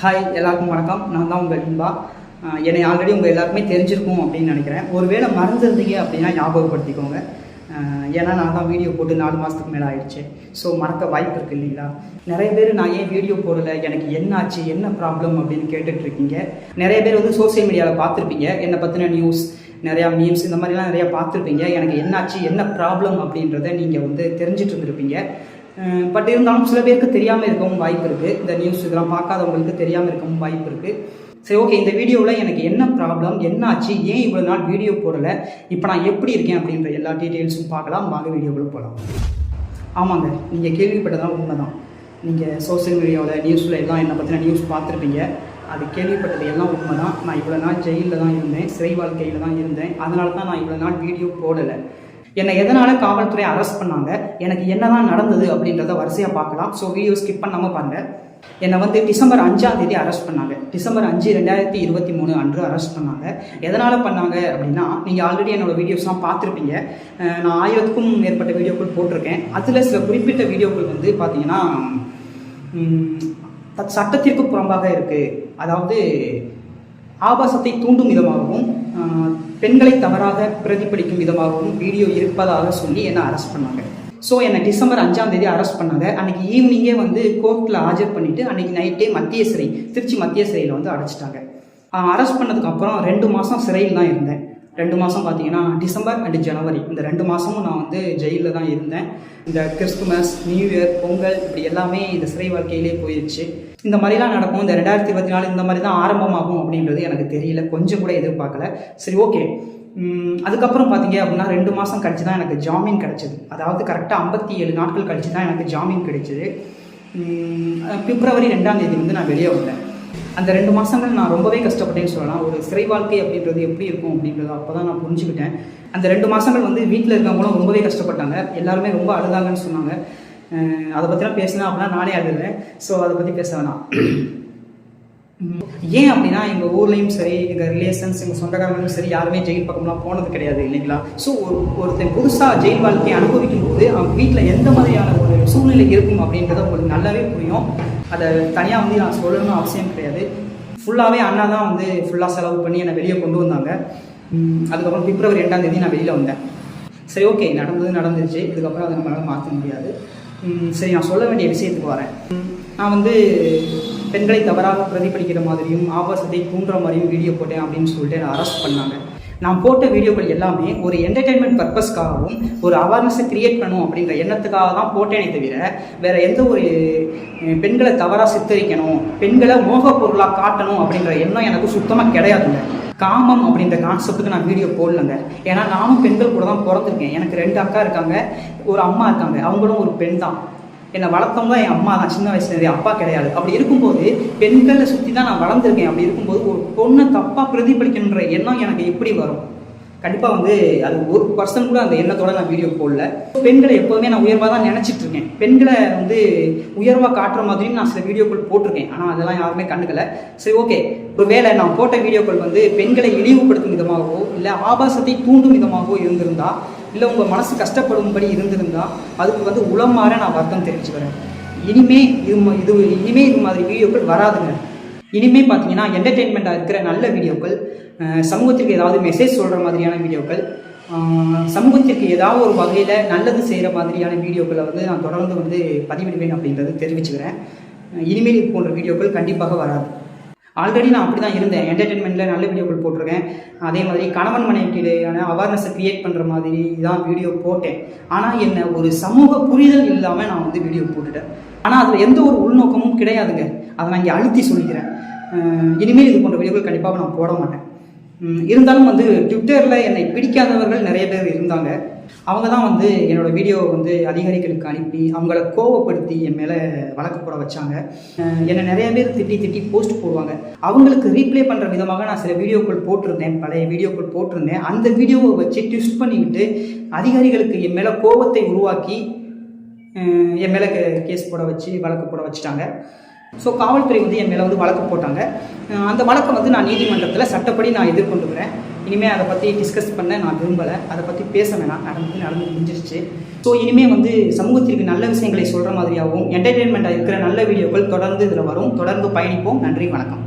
Hi எல்லாருக்கும் வணக்கம். நான் தான் உங்கள் இன்பா. என்னை ஆல்ரெடி உங்கள் எல்லாருக்குமே தெரிஞ்சிருக்கும் அப்படின்னு நினைக்கிறேன். ஒருவேளை மறந்துருந்தீங்க அப்படின்னா ஞாபகப்படுத்திக்கோங்க. ஏன்னா நான் தான் வீடியோ போட்டு நாலு மாதத்துக்கு மேலே ஆயிடுச்சு. ஸோ மறக்க வாய்ப்பு இருக்குது இல்லைங்களா? நிறைய பேர் நான் ஏன் வீடியோ போடலை? எனக்கு என்ன ஆச்சு? என்ன ப்ராப்ளம் அப்படின்னு கேட்டுட்ருக்கீங்க நிறைய பேர் வந்து சோஷியல் மீடியாவில் பார்த்துருப்பீங்க. என்னை பற்றின நியூஸ் நிறையா மீம்ஸ் இந்த மாதிரிலாம் நிறையா பார்த்துருப்பீங்க. எனக்கு என்னாச்சு என்ன ப்ராப்ளம் அப்படின்றத நீங்கள் வந்து தெரிஞ்சிட்டு இருந்திருப்பீங்க. பட் இருந்தாலும் சில பேருக்கு தெரியாமல் இருக்கவும் வாய்ப்பு இருக்குது இந்த நியூஸ் இதெல்லாம் பார்க்காதவங்களுக்கு தெரியாமல் இருக்கவும் வாய்ப்பு இருக்குது சரி ஓகே இந்த வீடியோவில் எனக்கு என்ன ப்ராப்ளம் என்ன ஆச்சு ஏன் இவ்வளோ நாள் வீடியோ போடலை இப்போ நான் எப்படி இருக்கேன் அப்படின்ற எல்லா டீட்டெயில்ஸும் பார்க்கலாம். வாங்க வீடியோக்குள்ள போகலாம் ஆமாங்க நீங்கள் கேள்விப்பட்டதெல்லாம் உண்மைதான். நீங்கள் சோஷியல் மீடியாவில் நியூஸில் எல்லாம் என்னை பற்றின நியூஸ் பார்த்துருப்பீங்க. அது கேள்விப்பட்டது எல்லாம் உண்மை தான் நான் இவ்வளோ நாள் ஜெயிலில் தான் இருந்தேன் சிறை வாழ்க்கையில் தான் இருந்தேன். அதனால தான் நான் இவ்வளோ நாள் வீடியோ போடலை. என்னை எதனால் காவல்துறை அரெஸ்ட் பண்ணாங்க? எனக்கு என்னதான் நடந்தது அப்படின்றத வரிசையாக பார்க்கலாம். ஸோ வீடியோ ஸ்கிப் பண்ணாமல் பாருங்க. என்னை வந்து டிசம்பர் அஞ்சாம் தேதி அரெஸ்ட் பண்ணாங்க. டிசம்பர் அஞ்சு ரெண்டாயிரத்தி இருபத்தி மூணு அன்று அரெஸ்ட் பண்ணாங்க. எதனால் பண்ணாங்க அப்படின்னா நீங்கள் ஆல்ரெடி என்னோட வீடியோஸ்லாம் பார்த்துருப்பீங்க. நான் ஆயிரத்துக்கும் மேற்பட்ட வீடியோக்கள் போட்டிருக்கேன். அதில் சில குறிப்பிட்ட வீடியோக்கள் வந்து பார்த்தீங்கன்னா தத் சட்டத்திற்கு புறம்பாக இருக்குது அதாவது ஆபாசத்தை தூண்டும் விதமாகவும் பெண்களை தவறாக பிரதிபலிக்கும் விதமாகவும் வீடியோ இருப்பதாக சொல்லி என்னை அரெஸ்ட் பண்ணாங்க. ஸோ என்னை டிசம்பர் அஞ்சாம் தேதி அரெஸ்ட் பண்ணாங்க. அன்னைக்கு ஈவினிங்கே வந்து கோர்ட்டில் ஆஜர் பண்ணிட்டு அன்னைக்கு நைட்டே மத்திய சிறை திருச்சி மத்திய சிறையில் வந்து அடைச்சிட்டாங்க. அரெஸ்ட் பண்ணதுக்கு அப்புறம் ரெண்டு மாதம் சிறையில் தான் இருந்தேன். ரெண்டு மாதம் பார்த்தீங்கன்னா டிசம்பர் அண்ட் ஜனவரி இந்த ரெண்டு மாதமும் நான் வந்து ஜெயிலில் தான் இருந்தேன். இந்த கிறிஸ்துமஸ் நியூ இயர் பொங்கல் இப்படி எல்லாமே இந்த சிறை வாழ்க்கையிலே போயிடுச்சு இந்த மாதிரிலாம் நடக்கும். இந்த ரெண்டாயிரத்தி இருபத்தி நாலு இந்த மாதிரி தான் ஆரம்பமாகும் அப்படின்றது எனக்கு தெரியல. கொஞ்சம் கூட எதிர்பார்க்கல. சரி ஓகே. அதுக்கப்புறம் பார்த்தீங்க அப்படின்னா ரெண்டு மாதம் கழிச்சு தான் எனக்கு ஜாமீன் கிடச்சிது. அதாவது கரெக்டாக ஐம்பத்தி ஏழு நாட்கள் கழிச்சு தான் எனக்கு ஜாமீன் கிடைச்சிது. பிப்ரவரி ரெண்டாம் தேதி வந்து நான் வெளியே வந்தேன். அந்த ரெண்டு மாதங்கள் நான் ரொம்பவே கஷ்டப்பட்டேன்னு சொல்லலாம். ஒரு சிறை வாழ்க்கை அப்படின்றது எப்படி இருக்கும் அப்படின்றத அப்போ தான் நான் புரிஞ்சுக்கிட்டேன். அந்த ரெண்டு மாதங்கள் வந்து வீட்டில் இருக்கவங்களும் ரொம்பவே கஷ்டப்பட்டாங்க. எல்லாருமே ரொம்ப அழுதாங்கன்னு சொன்னாங்க. அதை பற்றிலாம் பேசினா அப்படின்னா நானே அழுதுறேன் ஸோ அதை பற்றி பேச வேணாம். ஏன் அப்படின்னா எங்கள் ஊர்லேயும் சரி எங்கள் ரிலேஷன்ஸ் எங்கள் சொந்தக்காரங்களும் சரி யாருமே ஜெயில் பக்கம்லாம் போனது கிடையாது இல்லைங்களா? ஸோ ஒரு ஒருத்தன் புதுசாக ஜெயில் வாழ்க்கையை அனுபவிக்கும் போது அவங்க வீட்டில் எந்த மாதிரியான ஒரு சூழ்நிலை இருக்கும் அப்படின்றத உங்களுக்கு நல்லாவே புரியும். அதை தனியாக வந்து நான் சொல்லணும்னு அவசியம் கிடையாது. ஃபுல்லாகவே அண்ணா தான் வந்து ஃபுல்லாக செலவு பண்ணி என்னை வெளியே கொண்டு வந்தாங்க. அதுக்கப்புறம் பிப்ரவரி ரெண்டாம் தேதி நான் வெளியில் வந்தேன். சரி ஓகே நடந்தது நடந்துருச்சு. இதுக்கப்புறம் அதை நம்மளால் மாற்ற முடியாது. சரி நான் சொல்ல வேண்டிய விஷயத்துக்கு வரேன். நான் வந்து பெண்களை தவறாக பிரதிபலிக்கிற மாதிரியும் ஆபாசத்தை தூண்டுற மாதிரியும் வீடியோ போட்டேன் அப்படின்னு சொல்லிட்டு என்னை அரெஸ்ட் பண்ணாங்க. நான் போட்ட வீடியோக்கள் எல்லாமே ஒரு என்டர்டைன்மெண்ட் பர்பஸ்க்காகவும் ஒரு அவேர்னஸை கிரியேட் பண்ணும் அப்படின்ற எண்ணத்துக்காக தான் போட்டேனே தவிர வேறு எந்த ஒரு பெண்களை தவறாக சித்தரிக்கணும் பெண்களை மோக பொருளாக காட்டணும் அப்படின்ற எண்ணம் எனக்கு சுத்தமாக கிடையாதுங்க. காமம் அப்படின்ற கான்செப்ட்டுக்கு நான் வீடியோ போடலங்க. ஏன்னா நானும் பெண்கள் கூட தான் பிறந்திருக்கேன். எனக்கு ரெண்டு அக்கா இருக்காங்க ஒரு அம்மா இருக்காங்க. அவங்களும் ஒரு பெண் தான். என்னை வளர்த்தவங்க என் அம்மா தான் சின்ன வயசுலேருந்தே அப்பா கிடையாது. அப்படி இருக்கும்போது பெண்களை சுற்றி தான் நான் வளர்ந்துருக்கேன். அப்படி இருக்கும்போது ஒரு பொண்ணை தப்பாக பிரதிபலிக்கணுன்ற எண்ணம் எனக்கு எப்படி வரும். கண்டிப்பாக வந்து அது ஒரு பர்சன் கூட அந்த எண்ணத்தோட நான் வீடியோ போடல. பெண்களை எப்போதுமே நான் உயர்வாக தான் நினச்சிட்டு இருக்கேன். பெண்களை வந்து உயர்வாக காட்டுற மாதிரியும் நான் சில வீடியோக்கள் போட்டிருக்கேன். ஆனால் அதெல்லாம் யாருமே கண்டுக்கல. சரி ஓகே ஒரு வேளை நான் போட்ட வீடியோக்கள் வந்து பெண்களை இழிவுபடுத்தும் விதமாகவோ இல்லை ஆபாசத்தை தூண்டும் விதமாகவோ இருந்திருந்தா இல்லை உங்கள் மனசு கஷ்டப்படும்படி இருந்திருந்தா அதுக்கு வந்து உளமாற நான் வருத்தம் தெரிவிச்சுக்கிறேன். இனிமே இது இது இனிமே இது மாதிரி வீடியோக்கள் வராதுங்க. இனிமே பார்த்தீங்கன்னா என்டர்டெயின்மெண்ட்டாக இருக்கிற நல்ல வீடியோக்கள் சமூகத்திற்கு ஏதாவது மெசேஜ் சொல்கிற மாதிரியான வீடியோக்கள் சமூகத்திற்கு ஏதாவது ஒரு வகையில் நல்லது செய்கிற மாதிரியான வீடியோக்களை வந்து நான் தொடர்ந்து வந்து பதிவிடுவேன் அப்படின்றத தெரிவிச்சுக்கிறேன். இனிமேல் இது போன்ற வீடியோக்கள் கண்டிப்பாக வராது. ஆல்ரெடி நான் அப்படி தான் இருந்தேன். என்டர்டெயின்மெண்ட்டில் நல்ல வீடியோக்கள் போட்டிருக்கேன். அதே மாதிரி கணவன் மனைவிக்கிடையான அவேர்னஸை க்ரியேட் பண்ணுற மாதிரி தான் வீடியோ போட்டேன். ஆனால் என்ன ஒரு சமூக புரிதல் இல்லாமல் நான் வந்து வீடியோ போட்டுட்டேன். ஆனால் அதில் எந்த ஒரு உள்நோக்கமும் கிடையாதுங்க. அதை நான் இங்கே அழுத்தி சொல்லிக்கிறேன். இனிமேல் இது போன்ற வீடியோக்கள் கண்டிப்பாக நான் போட மாட்டேன். இருந்தாலும் வந்து ட்விட்டரில் என்னை பிடிக்காதவர்கள் நிறைய பேர் இருந்தாங்க. அவங்க தான் வந்து என்னோடய வீடியோவை வந்து அதிகாரிகளுக்கு அனுப்பி அவங்கள கோவப்படுத்தி என் மேலே வழக்கு போட வச்சாங்க. என்னை நிறைய பேர் திட்டி திட்டி போஸ்ட் போடுவாங்க. அவங்களுக்கு ரீப்ளே பண்ணுற விதமாக நான் சில வீடியோக்கள் போட்டிருந்தேன் பழைய வீடியோக்கள் போட்டிருந்தேன். அந்த வீடியோவை வச்சு ட்விஸ்ட் பண்ணிக்கிட்டு அதிகாரிகளுக்கு என் மேலே கோவத்தை உருவாக்கி என் மேலே கேஸ் போட வச்சு வழக்கு போட வச்சுட்டாங்க. ஸோ காவல்துறை வந்து என் மேலே வந்து வழக்கு போட்டாங்க. அந்த வழக்கை வந்து நான் நீதிமன்றத்தில் சட்டப்படி நான் எதிர்கொண்டு வரேன் இனிமேல் அதை பற்றி டிஸ்கஸ் பண்ண நான் விரும்பலை. அதை பற்றி பேச வேணாம். நடந்து நடந்து முடிஞ்சிருச்சு. ஸோ இனிமேல் வந்து சமூகத்திற்கு நல்ல விஷயங்களை சொல்கிற மாதிரியாகவும் என்டர்டெயின்மெண்ட்டாக இருக்கிற நல்ல வீடியோக்கள் தொடர்ந்து இதில் வரும். தொடர்ந்து பயணிப்போம். நன்றி வணக்கம்.